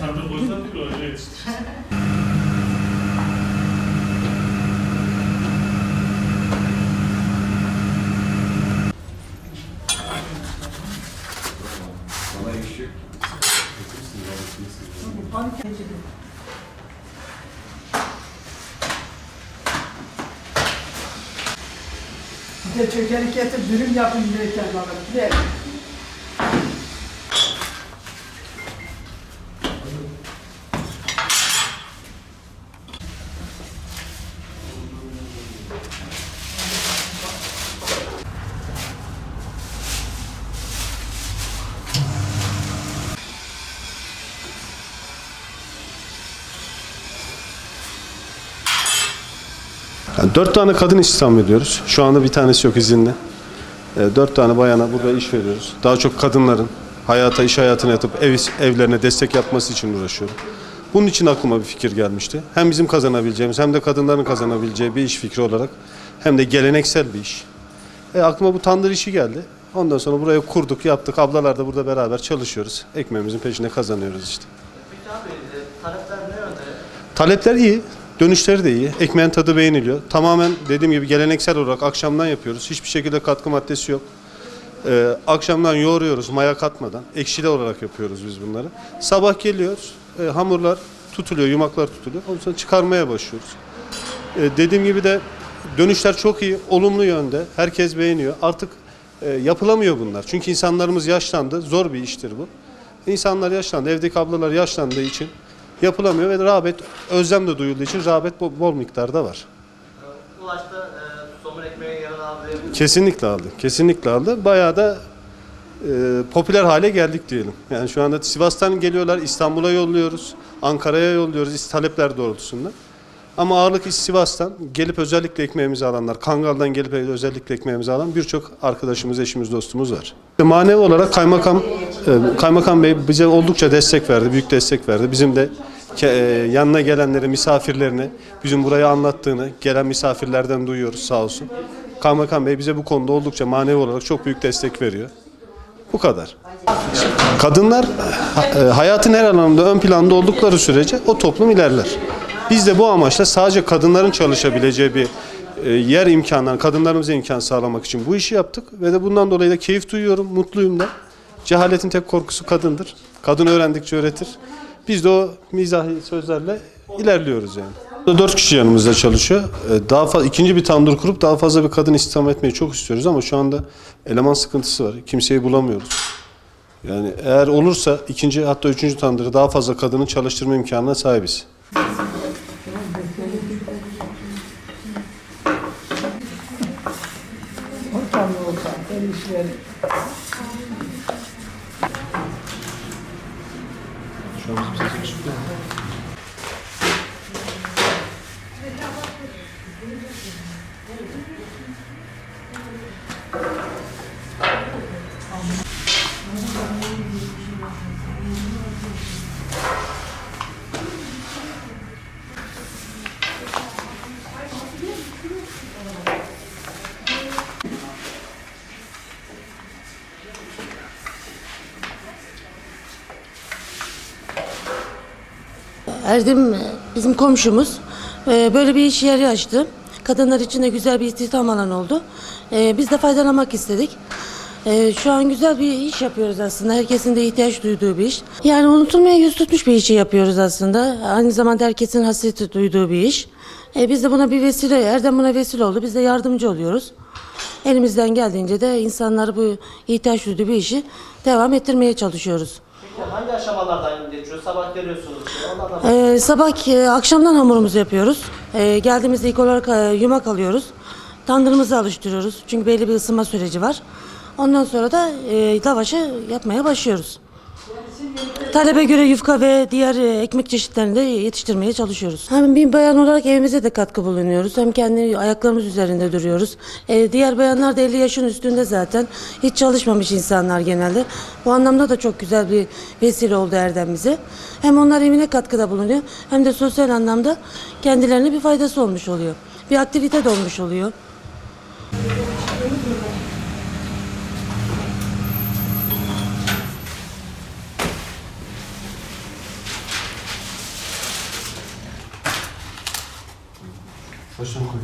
Tandır boştan değil öyle yetiştir. Bir de çökelik getir, dürüm yapın yürekler bana. Ver. Yani dört tane kadın istihdam ediyoruz. Şu anda bir tanesi yok izinli. E, dört tane bayana burada iş veriyoruz. Daha çok kadınların hayata, iş hayatına yatıp ev, evlerine destek yapması için uğraşıyorum. Bunun için aklıma bir fikir gelmişti. Hem bizim kazanabileceğimiz hem de kadınların kazanabileceği bir iş fikri olarak hem de geleneksel bir iş. E, aklıma bu tandır işi geldi. Ondan sonra burayı kurduk, yaptık. Ablalar da burada beraber çalışıyoruz. Ekmeğimizin peşinde kazanıyoruz işte. Peki abi e, talepler ne yönde? Talepler iyi, dönüşleri de iyi. Ekmeğin tadı beğeniliyor. Tamamen dediğim gibi geleneksel olarak akşamdan yapıyoruz. Hiçbir şekilde katkı maddesi yok. Ee, akşamdan yoğuruyoruz maya katmadan. Ekşili olarak yapıyoruz biz bunları. Sabah geliyor, e, hamurlar tutuluyor, yumaklar tutuluyor. Ondan sonra çıkarmaya başlıyoruz. Ee, dediğim gibi de dönüşler çok iyi, olumlu yönde. Herkes beğeniyor. Artık e, yapılamıyor bunlar. Çünkü insanlarımız yaşlandı. Zor bir iştir bu. İnsanlar yaşlandı. Evdeki ablalar yaşlandığı için yapılamıyor ve rağbet, özlem de duyulduğu için rağbet bol, bol miktarda var. Ulaş'ta e, somun ekmeğe abi Kesinlikle aldı. Kesinlikle aldı. Bayağı da e, popüler hale geldik diyelim. Yani şu anda Sivas'tan geliyorlar, İstanbul'a yolluyoruz, Ankara'ya yolluyoruz talepler doğrultusunda. Ama ağırlık Sivas'tan gelip özellikle ekmeğimizi alanlar, Kangal'dan gelip özellikle ekmeğimizi alan birçok arkadaşımız, eşimiz, dostumuz var. Manevi olarak kaymakam e, kaymakam bey bize oldukça destek verdi, büyük destek verdi. Bizim de e, yanına gelenleri, misafirlerini, bizim burayı anlattığını gelen misafirlerden duyuyoruz sağ olsun. Kaymakam bey bize bu konuda oldukça manevi olarak çok büyük destek veriyor. Bu kadar. Kadınlar e, hayatın her alanında ön planda oldukları sürece o toplum ilerler. Biz de bu amaçla sadece kadınların çalışabileceği bir e, yer imkanları, kadınlarımıza imkan sağlamak için bu işi yaptık ve de bundan dolayı da keyif duyuyorum, mutluyum da. Cehaletin tek korkusu kadındır. Kadın öğrendikçe öğretir. Biz de o mizahi sözlerle ilerliyoruz yani. Dört kişi yanımızda çalışıyor. E, Daha fazla ikinci bir tandır kurup daha fazla bir kadın istihdam etmeyi çok istiyoruz ama şu anda eleman sıkıntısı var. Kimseyi bulamıyoruz. Yani eğer olursa ikinci hatta üçüncü tandırı daha fazla kadının çalıştırma imkanına sahibiz. El işleri. Erdem e, bizim komşumuz. E, Böyle bir iş yeri açtı. Kadınlar için de güzel bir istihdam alanı oldu. E, Biz de faydalanmak istedik. Şu an güzel bir iş yapıyoruz aslında. Herkesin de ihtiyaç duyduğu bir iş. Yani unutulmaya yüz tutmuş bir işi yapıyoruz aslında. Aynı zamanda herkesin hasreti duyduğu bir iş. Biz de buna bir vesile, Erdem buna vesile oldu. Biz de yardımcı oluyoruz. Elimizden geldiğince de insanları bu ihtiyaç duyduğu bir işi devam ettirmeye çalışıyoruz. Hangi aşamalardan geçiyor? Sabah geliyorsunuz. Onlardan Ee, sabah e, akşamdan hamurumuzu yapıyoruz. Ee, geldiğimizde ilk olarak e, yumak alıyoruz. Tandırımızı alıştırıyoruz. Çünkü belli bir ısınma süreci var. Ondan sonra da e, lavaşı yapmaya başlıyoruz. Talebe göre yufka ve diğer e, ekmek çeşitlerini de yetiştirmeye çalışıyoruz. Hem bir bayan olarak evimize de katkı bulunuyoruz. Hem kendi ayaklarımız üzerinde duruyoruz. E, diğer bayanlar da 50 yaşın üstünde zaten. Hiç çalışmamış insanlar genelde. Bu anlamda da çok güzel bir vesile oldu Erdem bize. Hem onlar evine katkıda bulunuyor hem de sosyal anlamda kendilerine bir faydası olmuş oluyor. Bir aktivite de olmuş oluyor. Hoje estão com o